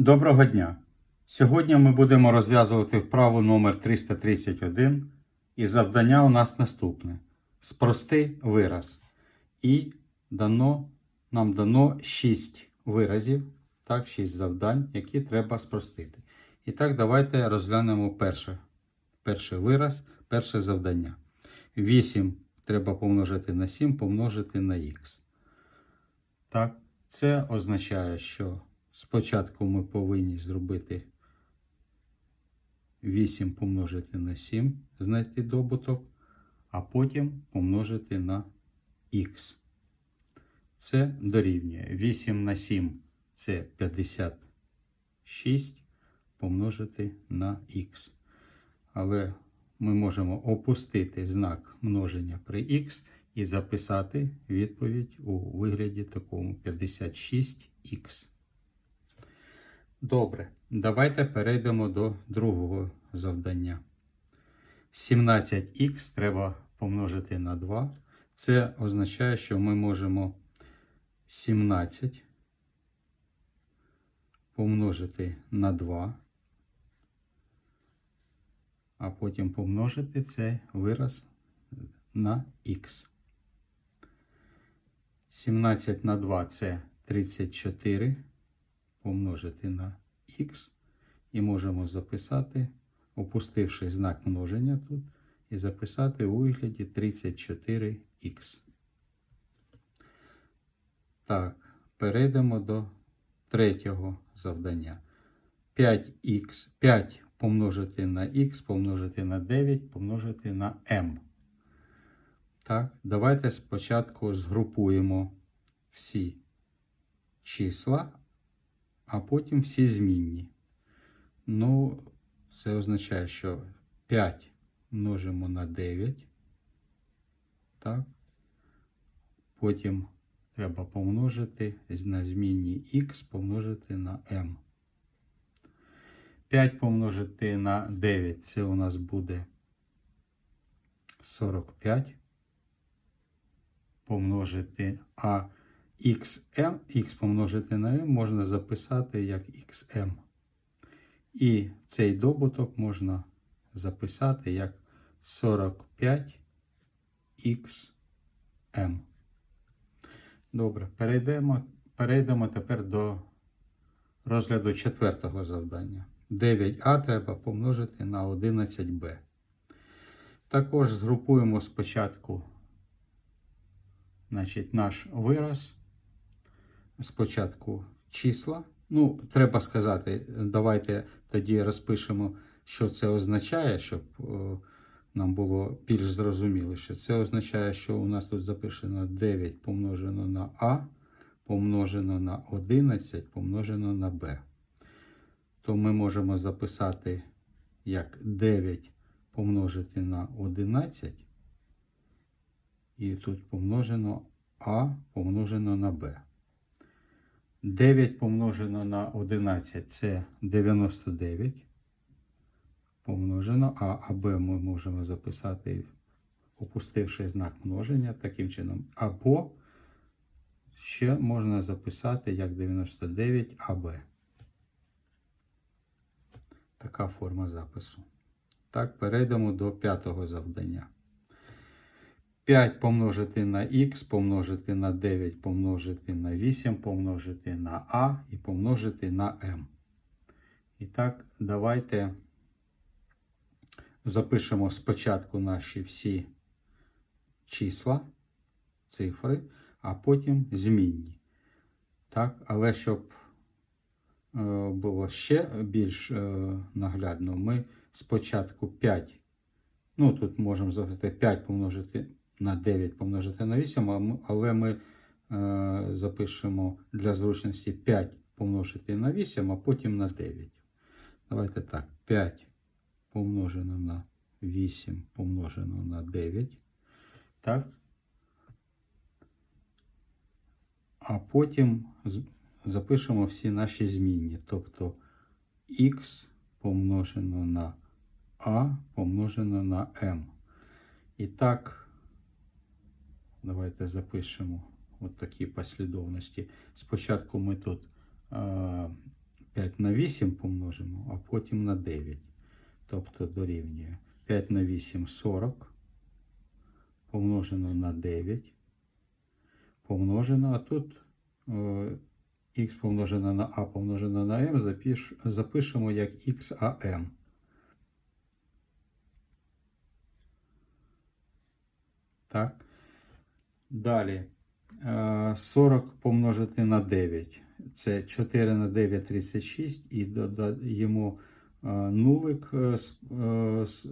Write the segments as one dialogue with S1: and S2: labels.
S1: Доброго дня! Сьогодні ми будемо розв'язувати вправу номер 331 і завдання у нас наступне. Спрости вираз. І дано, нам дано 6 виразів, так, 6 завдань, які треба спростити. І так, давайте розглянемо перше, перший вираз, перше завдання. 8 треба помножити на 7, помножити на х. Так, це означає, що спочатку ми повинні зробити 8 помножити на 7, знайти добуток, а потім помножити на х. Це дорівнює 8 на 7 це 56 помножити на х. Але ми можемо опустити знак множення при х і записати відповідь у вигляді такому 56х. Добре, давайте перейдемо до другого завдання. 17х треба помножити на 2. Це означає, що ми можемо 17 помножити на 2, а потім помножити цей вираз на х. 17 на 2 це 34 помножити на х. І можемо записати, опустивши знак множення тут, і записати у вигляді 34х. Так, перейдемо до третього завдання. 5х, 5 помножити на х, помножити на 9, помножити на m. Так, давайте спочатку згрупуємо всі числа, а потім всі змінні. Ну, це означає, що 5 множимо на 9. Так. Потім треба помножити на змінні х помножити на m. 5 помножити на 9 це у нас буде 45 помножити, а xm, x помножити на m можна записати як xm. І цей добуток можна записати як 45xm. Добре, перейдемо, перейдемо тепер до розгляду четвертого завдання. 9а треба помножити на 11b. Також згрупуємо спочатку значить, наш вираз. Спочатку числа. Ну, треба сказати, давайте тоді розпишемо, що це означає, щоб о, нам було більш зрозуміліше. Це означає, що у нас тут запишено 9 помножено на А, помножено на 11, помножено на Б. То ми можемо записати як 9 помножити на 11. І тут помножено А помножено на Б. 9 помножено на 11 це 99. Помножено, а АБ ми можемо записати, опустивши знак множення таким чином. Або ще можна записати як 99 АБ. Така форма запису. Так, перейдемо до п'ятого завдання. 5 помножити на х, помножити на 9, помножити на 8, помножити на а і помножити на m. І так, давайте запишемо спочатку наші всі числа, цифри, а потім змінні. Так, але щоб е, було ще більш е, наглядно, ми спочатку 5. Ну, тут можемо записати 5 помножити на 9 помножити на 8, але ми е, запишемо для зручності 5 помножити на 8, а потім на 9. Давайте так, 5 помножено на 8 помножено на 9. Так. А потім запишемо всі наші змінні. Тобто х помножено на а помножено на m. І так. Давайте запишемо от такі послідовності. Спочатку ми тут 5 5 на 8 помножимо, а потім на 9. Тобто дорівнює 5 на 8 40 помножено на 9 помножено, а тут х помножено на а помножено на m запиш, запишемо як xam. Так. Далі. Е, 40 помножити на 9. Це 4 на 9 36 і додаємо е, нулик, е, е,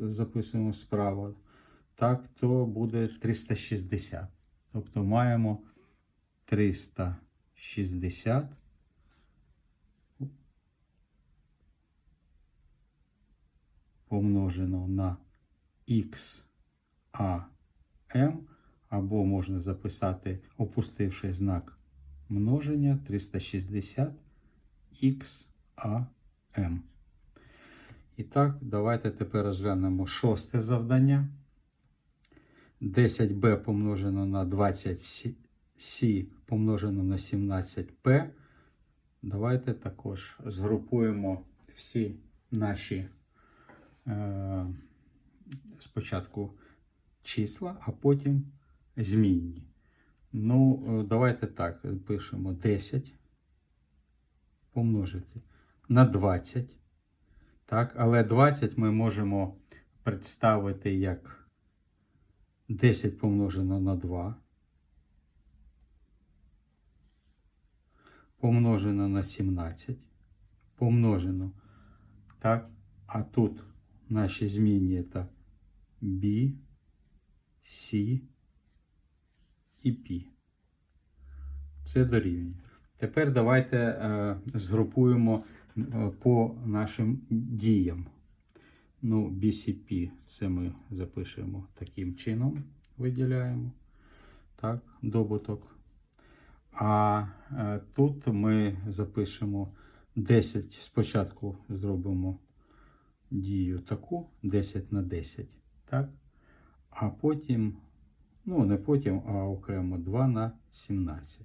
S1: записуємо справа. Так, то буде 360. Тобто маємо 360 помножено на xam, або можна записати, опустивши знак множення 360 xam. І так, давайте тепер розглянемо шосте завдання. 10b помножено на 20c помножено на 17p. Давайте також згрупуємо всі наші е, спочатку числа, а потім змінні. Ну, е, давайте так, пишемо 10 помножити на 20. Так, але 20 ми можемо представити як 10 помножено на 2. Помножено на 17. Помножено. Так, а тут наші змінні це B, C і P. Це дорівнює. Тепер давайте е, згрупуємо е, по нашим діям. Ну, BCP це ми запишемо таким чином, виділяємо. Так, добуток. А е, тут ми запишемо 10. Спочатку зробимо дію таку 10 на 10. Так? А потім, ну не потім, а окремо 2 на 17.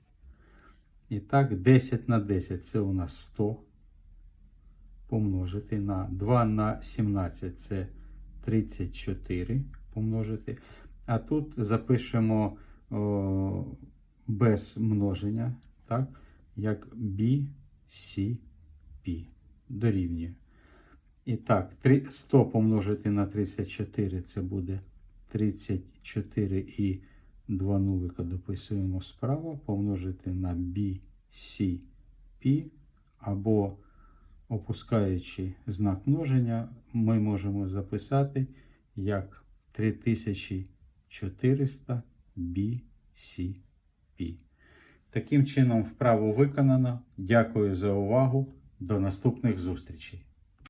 S1: І так, 10 на 10 це у нас 100 помножити на 2 на 17 це 34 помножити. А тут запишемо о, без множення, так, як B, C, P дорівнює. І так, 100 помножити на 34 це буде 34 і 2 нулика дописуємо справа, помножити на B, C, P, або опускаючи знак множення, ми можемо записати як 3400 BCP. Таким чином, вправо виконано. Дякую за увагу. До наступних зустрічей.